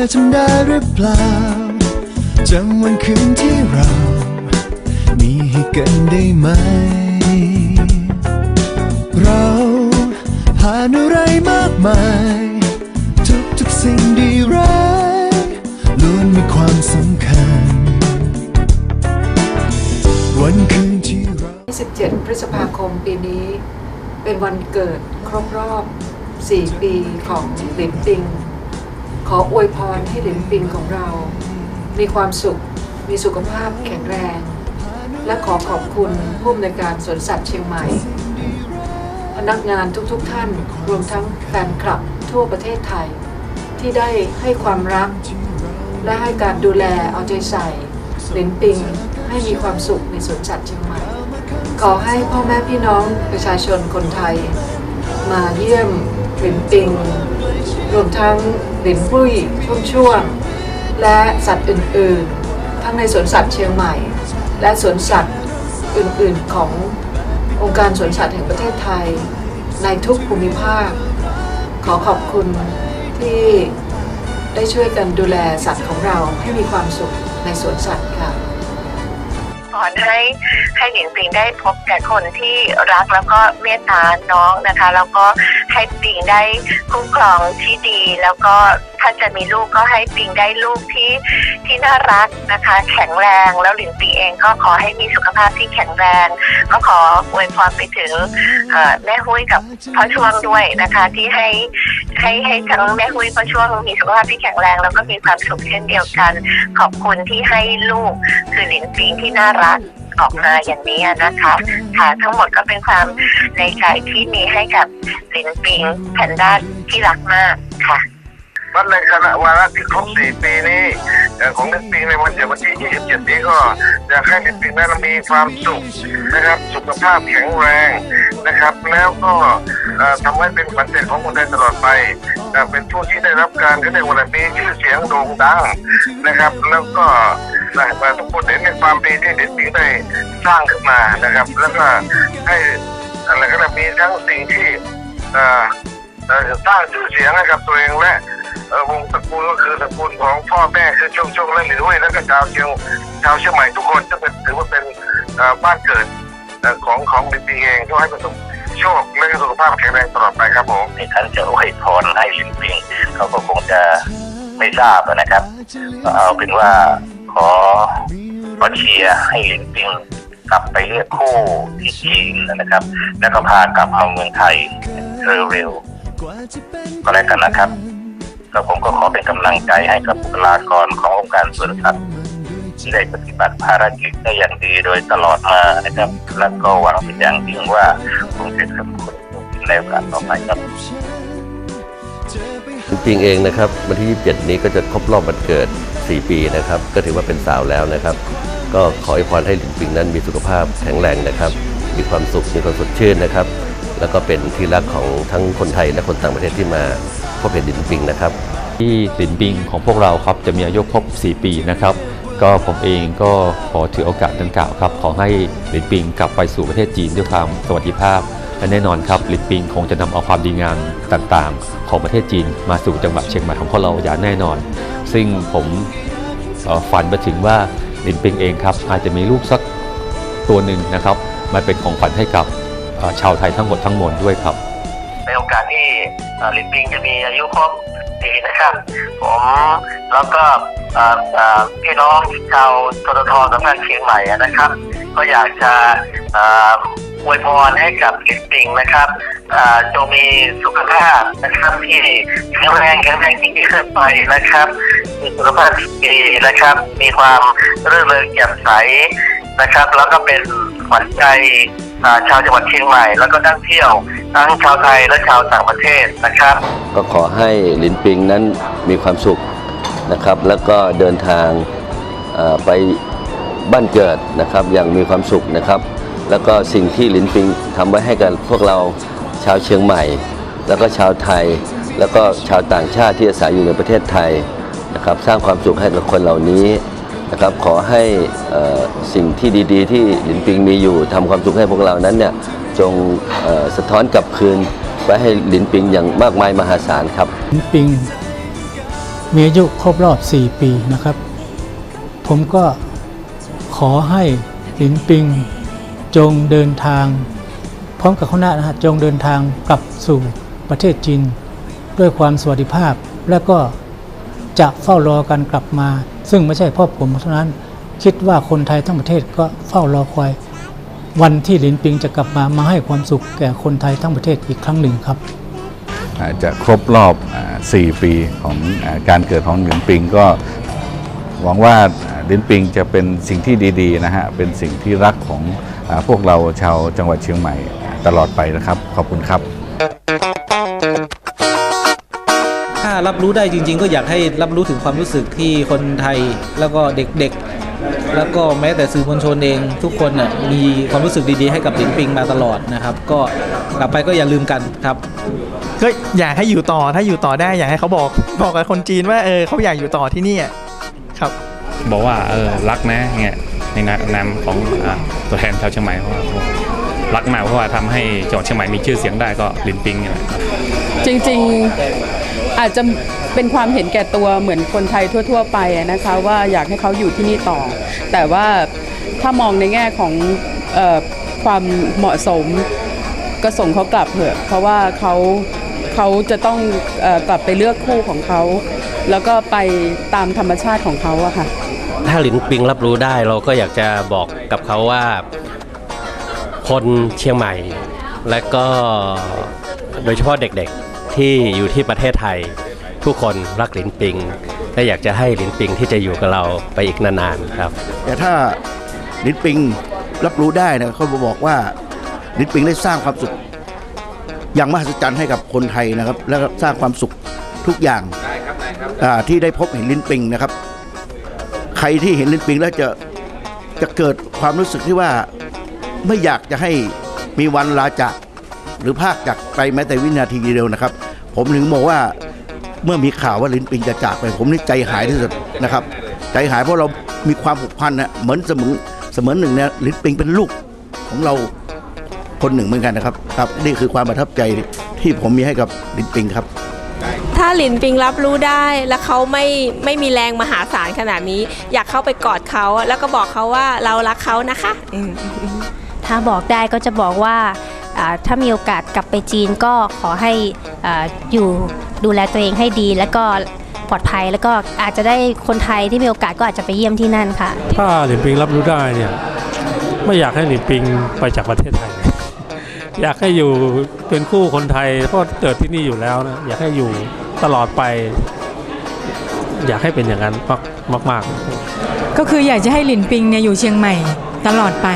อทำได้หรือเปล่าจำวันคืนที่เรา มีให้กันได้ไหม เราผ่านอะไรมากมาย ทุกทุกสิ่งดีร้ายล้วนมีความสำคัญ วันคืนที่เรา 27 พฤษภาคมปีนี้ เป็นวันเกิดครบรอบ 4 ปีของหลินปิง ขออวยพรให้หลินปิงของเรา มีความสุข มีสุขภาพแข็งแรง และขอขอบคุณผู้อำนวยการสวนสัตว์เชียงใหม่ พนักงานทุกๆทท่าน รวมทั้งแฟนคลับทั่วประเทศไทย ที่ได้ให้ความรัก และให้การดูแลเอาใจใส่หลินปิงให้มีความสุขในสวนสัตว์เชียงใหม่ ขอให้พ่อแม่พี่น้องประชาชนคนไทย มาเยี่ยมหลินปิง รวมทั้งหลินปุ้ยช่วงๆและสัตว์อื่นๆ ทั้งในสวนสัตว์เชียงใหม่ และสวนสัตว์อื่นๆขององค์การสวนสัตว์แห่งประเทศไทย ในทุกภูมิภาค ขอขอบคุณที่ได้ช่วยกันดูแลสัตว์ของเราให้มีความสุขในสวนสัตว์ค่ะ สอให้ให้หลิงปิงได้พบแต่คนที่รักแล้วก็เมตตาน้องนะคะ แล้วก็ให้ปิงได้คุ้มครองที่ดีแล้วก็ถ้าจะมีลูกก็ให้ปิงได้ลูกที่ที่น่ารักนะคะ แข็งแรงแล้วหลินปิงเองก็ขอให้มีสุขภาพที่แข็งแรง ก็ขออวยพรไปถึงเอ่อแม่หุ้ยกับพ่อช่วงด้วยนะคะ ที่ให้ให้ให้ทั้งแม่หุ้ยพ่อช่วงมีสุขภาพที่แข็งแรงแล้วก็มีความสุขเช่นเดียวกัน ขอบคุณที่ให้ลูกคือหลินปิงที่น่ารักออกมาอย่างนี้นะคะค่ะทั้งหมดก็เป็นความในใจที่มีให้กับลินปิงแพนด้าที่รักมากค่ะ วันในคณะวาระที่ครบ4ปีนี้ของลิปปิงในวันเกิดวันที่ 27 นี้ก็อยากให้ลิปปิงนั้นมีความสุขนะครับ สุขภาพแข็งแรงนะครับ แล้วก็เอ่อทำให้เป็นขวัญใจของคนไทยตลอดไป เป็นผู้ที่ได้รับการที่ได้วันมีชื่อเสียงโด่งดังนะครับ แล้วก็ทุกคนเห็นในความดีที่ลิปปิงได้สร้างขึ้นมานะครับ แล้วก็ให้อะไรก็มีทั้งสิ่งที่สร้างชื่อเสียงให้กับตัวเองและ เอ่อวงตระกูลก็คือตระกูลของพ่อแม่คือช่วงช่วงและหลินหุ้ยและก็ชาวเชียงชาวเชียงใหม่ทุกคนจะเป็นถือว่าเป็นเอ่อบ้านเกิดเอ่อของของลินปิงเองก็ให้ประสบโชคและก็สุขภาพแข็งแรงตลอดไปครับผมที่ท่านจะอวยพรให้ลินปิงเขาก็คงจะไม่ทราบนะครับก็เอาเป็นว่าขอขอเชียร์ให้ลินปิงกลับไปเลือกคู่ที่จีนนะครับ แล้วก็พากลับมาเมืองไทยเร็วๆก็แล้วกันนะครับ ก็ผมก็ขอเป็นกำลังใจให้กับบุคลากรขององค์การสวนสัตว์ที่ได้ปฏิบัติภารกิจได้อย่างดีโดยตลอดมานะครับ และก็หวังเป็นอย่างยิ่งว่าคงจะทำคนในโอกาสต่อไปครับจริงๆเองนะครับวันที่ 27 นี้ก็จะครบรอบวันเกิด 4 ปีนะครับ ก็ถือว่าเป็นสาวแล้วนะครับ ก็ขอให้พรให้หลินปิงนั้นมีสุขภาพแข็งแรงนะครับ มีความสุขมีความสดชื่นนะครับ แล้วก็เป็นที่รักของทั้งคนไทยและคนต่างประเทศที่มา พบเห็นหลินปิงนะครับ ที่หลินปิงของพวกเราครับจะมีอายุครบ 4 ปีนะครับ ก็ผมเองก็ขอถือโอกาสดังกล่าวครับ ขอให้หลินปิงกลับไปสู่ประเทศจีนด้วยความสวัสดิภาพและแน่นอนครับหลินปิงคงจะนำเอาความดีงามต่างๆ ของประเทศจีนมาสู่จังหวัดเชียงใหม่ของพวกเราอย่างแน่นอน ซึ่งผมฝันไปถึงว่าหลินปิงเองครับอาจจะมีลูกสักตัวหนึ่งนะครับมาเป็นของขวัญให้กับชาวไทยทั้งหมดทั้งมวลด้วยครับ ในโอกาสที่ลิปปิงจะมีอายุครบปีนะครับ ผมแล้วก็พี่น้องชาวทททสำนักเชียงใหม่นะครับ ก็อยากจะอวยพรให้กับลิปปิงนะครับจงมีสุขภาพนะครับที่แข็งแรงแข็งแรงยิ่งขึ้นไปนะครับมีสุขภาพที่ดีนะครับ มีความเรื่อเริงแจ่มใสนะครับ แล้วก็เป็นขวัญใจชาวจังหวัดเชียงใหม่ แล้วก็นักเที่ยว ทั้งชาวไทยและชาวต่างประเทศนะครับ ก็ขอให้หลินปิงนั้นมีความสุขนะครับ แล้วก็เดินทางไปบ้านเกิดนะครับอย่างมีความสุขนะครับ แล้วก็สิ่งที่หลินปิงทำไว้ให้กับพวกเราชาวเชียงใหม่ แล้วก็ชาวไทย แล้วก็ชาวต่างชาติที่อาศัยอยู่ในประเทศไทยนะครับ สร้างความสุขให้กับคนเหล่านี้นะครับขอให้สิ่งที่ดี ๆ ที่หลินปิงมีอยู่ทำความสุขให้พวกเรานั้นเนี่ย จงสะท้อนกลับคืน ไว้ให้หลินปิงอย่างมากมายมหาศาลครับ หลินปิงมีอายุครบรอบ 4 ปีนะครับ ผมก็ขอให้หลินปิงจงเดินทาง พร้อมกับคณะนะฮะจงเดินทางกลับสู่ประเทศจีนด้วยความสวัสดิภาพและก็จะเฝ้ารอกันกลับมา ซึ่งไม่ใช่เพ่อผมเท่านั้น คิดว่าคนไทยทั้งประเทศก็เฝ้ารอคอย วันที่หลินปิงจะกลับมามาให้ความสุขแก่คนไทยทั้งประเทศอีกครั้งหนึ่งครับอ่าจะครบรอบอ่า4ปีของอาการเกิดของเหรียญปิงก็หวังว่าอ่าเหรียญปิงจะเป็นสิ่งที่ดีๆนะฮะ เป็นสิ่งที่รักของอาพวกเราชาวจังหวัดเชียงใหม่ตลอดไปนะครับ ขอบคุณครับ ถ้ารับรู้ได้จริง ๆ ก็อยากให้รับรู้ถึงความรู้สึกที่คนไทยแล้วก็เด็กๆ แล้วก็แม้แต่สื่อมวลชนเองทุกคนน่ะมีความรู้สึกดีๆให้กับหลินปิงมาตลอดนะครับ ก็กลับไปก็อย่าลืมกันครับ ก็อยากให้อยู่ต่อถ้าอยู่ต่อได้อยากให้เขาบอกบอกกับคนจีนว่าเออเขาอยากอยู่ต่อที่นี่อะครับ บอกว่าเออรักนะเงี้ยในนามของอ่าตัวแทนชาวเชียงใหม่เพราะว่ารักมากเพราะว่าทำให้จังหวัดเชียงใหม่มีชื่อเสียงได้ก็ลินปิงเนี่ยแหละครับ จริงๆ อาจจะเป็นความเห็นแก่ตัวเหมือนคนไทยทั่ว ๆ ไปนะคะว่าอยากให้เขาอยู่ที่นี่ต่อ แต่ว่าถ้ามองในแง่ของออความเหมาะสมก็ส่งเขากลับเถอะเพราะว่าเขาเขาจะต้องอกลับไปเลือกคู่ของเขา แล้วก็ไปตามธรรมชาติของเขาอะค่ะ ถ้าหลินปิงรับรู้ได้เราก็อยากจะบอกกับเขาว่าคนเชียงใหม่ และก็โดยเฉพาะเด็กๆ ที่อยู่ที่ประเทศไทย ทุกคนรักหลินปิงและอยากจะให้หลินปิงที่จะอยู่กับเราไปอีกนานๆครับ แต่ถ้าลินปิงรับรู้ได้นะเขาบอกว่าลินปิงได้สร้างความสุข อย่างมหัศจรรย์ให้กับคนไทยนะครับ แล้วก็สร้างความสุขทุกอย่างที่ได้พบเห็นลินปิงนะครับ ใครที่เห็นลินปิงแล้วจะจะเกิดความรู้สึกที่ว่าไม่อยากจะให้มีวันลาจากหรือภาคจากไปแม้แต่วินาทีเดียวนะครับ ผมถึงบอกว่าเมื่อมีข่าวว่าลินปิงจะจากไป ผมนี่ใจหายที่สุดนะครับ ใจหายเพราะเรามีความผูกพันนะเหมือนเสมือนเสมือนหนึ่งเนี่ยลินปิงเป็นลูกของเราคนหนึ่งเหมือนกันนะครับครับนี่คือความประทับใจที่ผมมีให้กับลินปิงครับ ถ้าหลินปิงรับรู้ได้แล้วเขาไม่ไม่มีแรงมหาศาลขนาดนี้ อยากเข้าไปกอดเขาแล้วก็บอกเขาว่าเรารักเขานะคะอืมถ้าบอกได้ก็จะบอกว่าอ่า ถ้ามีโอกาสกลับไปจีนก็ขอให้อาอยู่ดูแลตัวเองให้ดี แล้วก็ปลอดภัยแล้วก็อาจจะได้คนไทยที่มีโอกาสก็อาจจะไปเยี่ยมที่นั่นค่ะ ถ้าหลินปิงรับรู้ได้เนี่ยไม่อยากให้หลินปิงไปจากประเทศไทย อยากให้อยู่เป็นคู่คนไทยเพราะเกิดที่นี่อยู่แล้วนะอยากให้อยู่ตลอดไป อยากให้เป็นอย่างนั้นมากมากๆก็คืออยากจะให้หลินปิงเนี่ยอยู่เชียงใหม่ตลอดไป